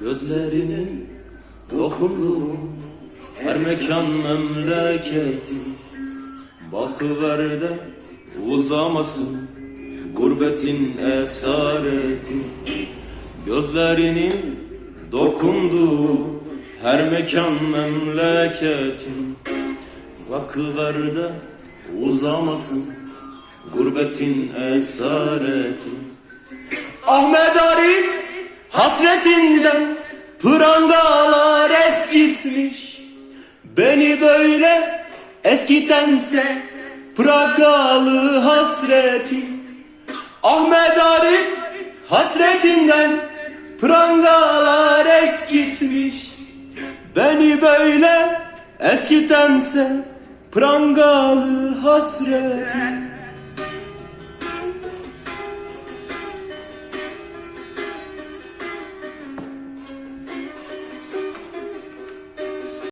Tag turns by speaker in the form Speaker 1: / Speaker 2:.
Speaker 1: Gözlerinin dokunduğu her mekan memleketi. Bakıver de uzamasın gurbetin esareti. Gözlerinin dokunduğu her mekan memleketi. Bakıver de uzamasın gurbetin esareti. Ahmet hasretinden prangalar eskitmiş. Beni böyle eskitense Pragalı hasreti. Ahmet Arif hasretinden prangalar eskitmiş. Beni böyle eskitense prangalı hasreti